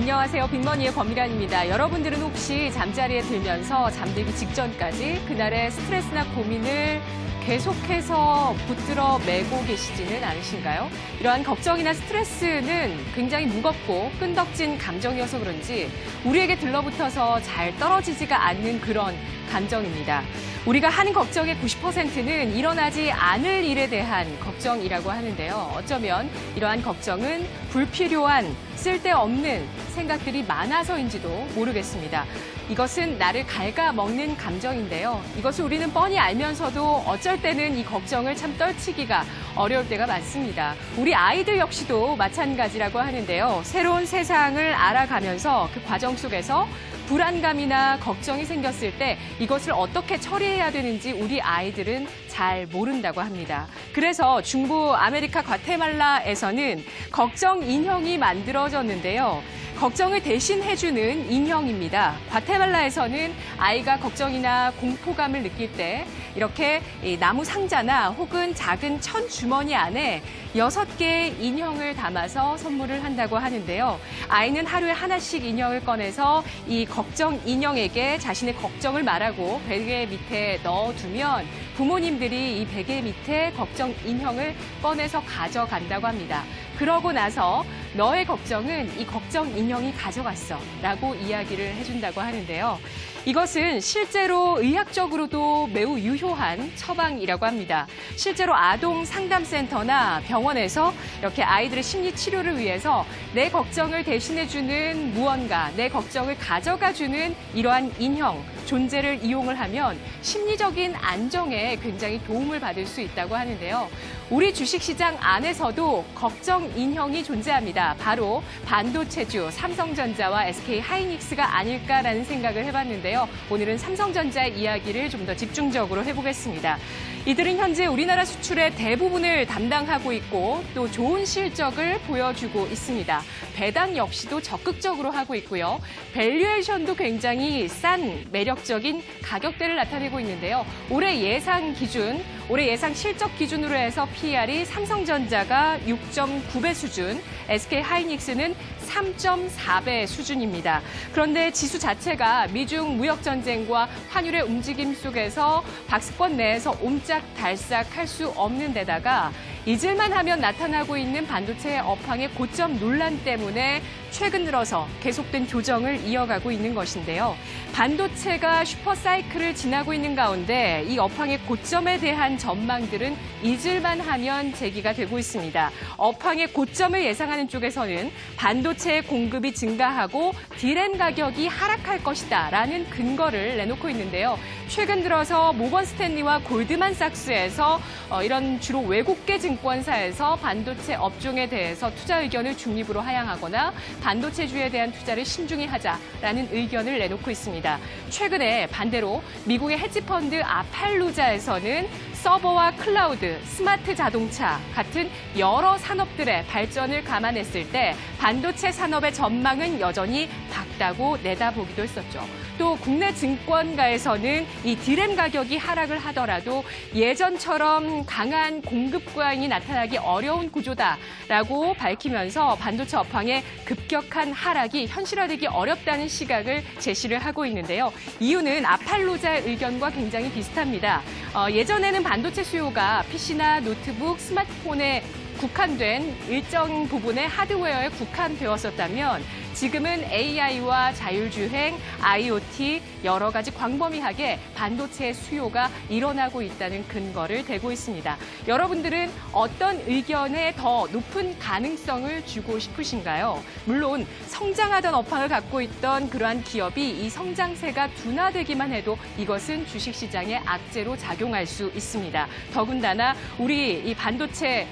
안녕하세요. 빅머니의 권미란입니다. 여러분들은 혹시 잠자리에 들면서 잠들기 직전까지 그날의 스트레스나 고민을 계속해서 붙들어 매고 계시지는 않으신가요? 이러한 걱정이나 스트레스는 굉장히 무겁고 끈덕진 감정이어서 그런지 우리에게 들러붙어서 잘 떨어지지가 않는 그런 감정입니다. 우리가 하는 걱정의 90%는 일어나지 않을 일에 대한 걱정이라고 하는데요. 어쩌면 이러한 걱정은 불필요한 쓸데없는 생각들이 많아서인지도 모르겠습니다. 이것은 나를 갉아먹는 감정인데요. 이것을 우리는 뻔히 알면서도 어쩔 때는 이 걱정을 참 떨치기가 어려울 때가 많습니다. 우리 아이들 역시도 마찬가지라고 하는데요. 새로운 세상을 알아가면서 그 과정 속에서 불안감이나 걱정이 생겼을 때 이것을 어떻게 처리해야 되는지 우리 아이들은 잘 모른다고 합니다. 그래서 중부 아메리카 과테말라에서는 걱정 인형이 만들어졌는데요. 걱정을 대신 해주는 인형입니다. 과테말라에서는 아이가 걱정이나 공포감을 느낄 때 이렇게 이 나무 상자나 혹은 작은 천 주머니 안에 여섯 개의 인형을 담아서 선물을 한다고 하는데요. 아이는 하루에 하나씩 인형을 꺼내서 이 걱정 인형에게 자신의 걱정을 말하고 베개 밑에 넣어두면 부모님들이 이 베개 밑에 걱정 인형을 꺼내서 가져간다고 합니다. 그러고 나서 너의 걱정은 이 걱정 인형이 가져갔어 라고 이야기를 해준다고 하는데요. 이것은 실제로 의학적으로도 매우 유효한 처방이라고 합니다. 실제로 아동 상담센터나 병원에서 이렇게 아이들의 심리 치료를 위해서 내 걱정을 대신해주는 무언가, 내 걱정을 가져가주는 이러한 인형, 존재를 이용을 하면 심리적인 안정에 굉장히 도움을 받을 수 있다고 하는데요. 우리 주식시장 안에서도 걱정 인형이 존재합니다. 바로 반도체주 삼성전자와 SK 하이닉스가 아닐까라는 생각을 해봤는데요. 오늘은 삼성전자의 이야기를 좀 더 집중적으로 해보겠습니다. 이들은 현재 우리나라 수출의 대부분을 담당하고 있고 또 좋은 실적을 보여주고 있습니다. 배당 역시도 적극적으로 하고 있고요. 밸류에이션도 굉장히 싼 매력적인 가격대를 나타내고 있는데요. 올해 예상 기준, 올해 예상 실적 기준으로 해서 PER이 삼성전자가 6.9배 수준, SK 하이닉스는 3.4배 수준입니다. 그런데 지수 자체가 미중 무역 전쟁과 환율의 움직임 속에서 박스권 내에서 옴짝달싹 할 수 없는 데다가 잊을만 하면 나타나고 있는 반도체 업황의 고점 논란 때문에 최근 들어서 계속된 조정을 이어가고 있는 것인데요. 반도체가 슈퍼사이클을 지나고 있는 가운데 이 업황의 고점에 대한 전망들은 잊을만 하면 제기가 되고 있습니다. 업황의 고점을 예상하는 쪽에서는 반도체 공급이 증가하고 디램 가격이 하락할 것이다 라는 근거를 내놓고 있는데요. 최근 들어서 모건 스탠리와 골드만삭스에서 어, 이런 주로 외국계 증권사에서 반도체 업종에 대해서 투자 의견을 중립으로 하향하거나 반도체주에 대한 투자를 신중히 하자라는 의견을 내놓고 있습니다. 최근에 반대로 미국의 헤지펀드 아팔루자에서는 서버와 클라우드, 스마트 자동차 같은 여러 산업들의 발전을 감안했을 때 반도체 산업의 전망은 여전히 밝다고 내다보기도 했었죠. 또 국내 증권가에서는 이 디램 가격이 하락을 하더라도 예전처럼 강한 공급 과잉이 나타나기 어려운 구조다라고 밝히면서 반도체 업황의 급격한 하락이 현실화되기 어렵다는 시각을 제시를 하고 있는데요. 이유는 아팔로자의 의견과 굉장히 비슷합니다. 어, 예전에는 반도체 수요가 PC나 노트북, 스마트폰에 국한된 일정 부분의 하드웨어에 국한되었었다면 지금은 AI와 자율주행, IoT 여러 가지 광범위하게 반도체의 수요가 일어나고 있다는 근거를 대고 있습니다. 여러분들은 어떤 의견에 더 높은 가능성을 주고 싶으신가요? 물론 성장하던 업황을 갖고 있던 그러한 기업이 이 성장세가 둔화되기만 해도 이것은 주식시장의 악재로 작용할 수 있습니다. 더군다나 우리 이 반도체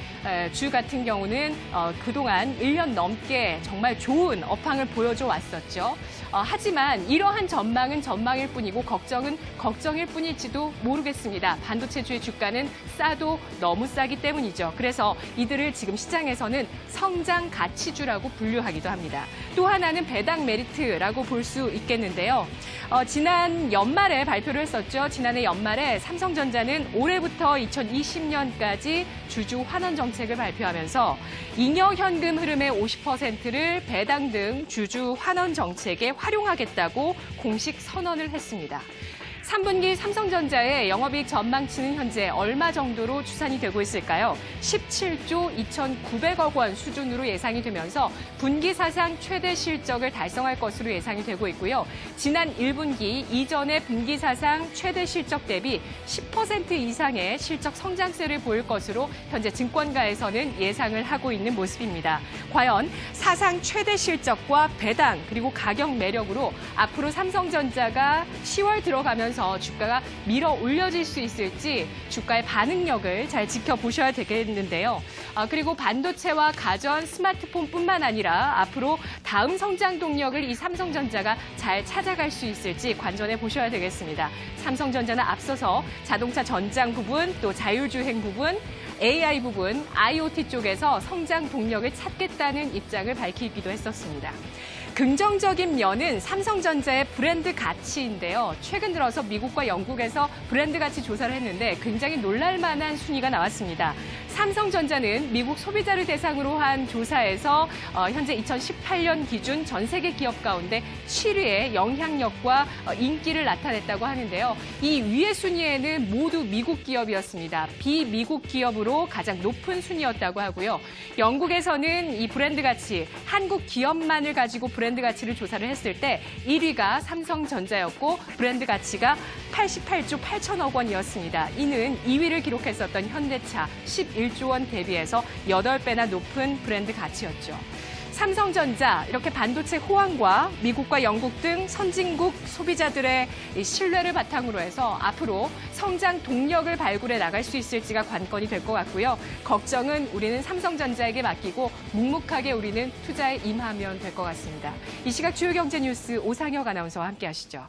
주 같은 경우는 어, 그동안 1년 넘게 정말 좋은 업황 을 보여줘 왔었죠. 어, 하지만 이러한 전망은 전망일 뿐이고 걱정은 걱정일 뿐일지도 모르겠습니다. 반도체주의 주가는 싸도 너무 싸기 때문이죠. 그래서 이들을 지금 시장에서는 성장 가치주라고 분류하기도 합니다. 또 하나는 배당 메리트라고 볼 수 있겠는데요. 어, 지난 연말에 발표를 했었죠. 지난해 연말에 삼성전자는 올해부터 2020년까지 주주 환원 정책 정책을 발표하면서 잉여 현금 흐름의 50%를 배당 등 주주 환원 정책에 활용하겠다고 공식 선언을 했습니다. 3분기 삼성전자의 영업이익 전망치는 현재 얼마 정도로 추산이 되고 있을까요? 17조 2,900억 원 수준으로 예상이 되면서 분기 사상 최대 실적을 달성할 것으로 예상이 되고 있고요. 지난 1분기 이전의 분기 사상 최대 실적 대비 10% 이상의 실적 성장세를 보일 것으로 현재 증권가에서는 예상을 하고 있는 모습입니다. 과연 사상 최대 실적과 배당 그리고 가격 매력으로 앞으로 삼성전자가 10월 들어가면서 주가가 밀어 올려질 수 있을지 주가의 반응력을 잘 지켜보셔야 되겠는데요. 아, 그리고 반도체와 가전, 스마트폰뿐만 아니라 앞으로 다음 성장 동력을 이 삼성전자가 잘 찾아갈 수 있을지 관전해 보셔야 되겠습니다. 삼성전자는 앞서서 자동차 전장 부분 또 자율주행 부분 AI 부분, IoT 쪽에서 성장 동력을 찾겠다는 입장을 밝히기도 했었습니다. 긍정적인 면은 삼성전자의 브랜드 가치인데요. 최근 들어서 미국과 영국에서 브랜드 가치 조사를 했는데 굉장히 놀랄만한 순위가 나왔습니다. 삼성전자는 미국 소비자를 대상으로 한 조사에서 어, 현재 2018년 기준 전 세계 기업 가운데 7위의 영향력과 어, 인기를 나타냈다고 하는데요. 이 위의 순위에는 모두 미국 기업이었습니다. 비미국 기업으로 가장 높은 순위였다고 하고요. 영국에서는 이 브랜드 가치, 한국 기업만을 가지고 브랜드 가치를 조사를 했을 때 1위가 삼성전자였고 브랜드 가치가 88조 8천억 원이었습니다. 이는 2위를 기록했었던 현대차 11조 원 대비해서 8배나 높은 브랜드 가치였죠. 삼성전자 이렇게 반도체 호황과 미국과 영국 등 선진국 소비자들의 이 신뢰를 바탕으로 해서 앞으로 성장 동력을 발굴해 나갈 수 있을지가 관건이 될 것 같고요. 걱정은 우리는 삼성전자에게 맡기고 묵묵하게 우리는 투자에 임하면 될 것 같습니다. 이 시각 주요 경제 뉴스 오상혁 아나운서와 함께 하시죠.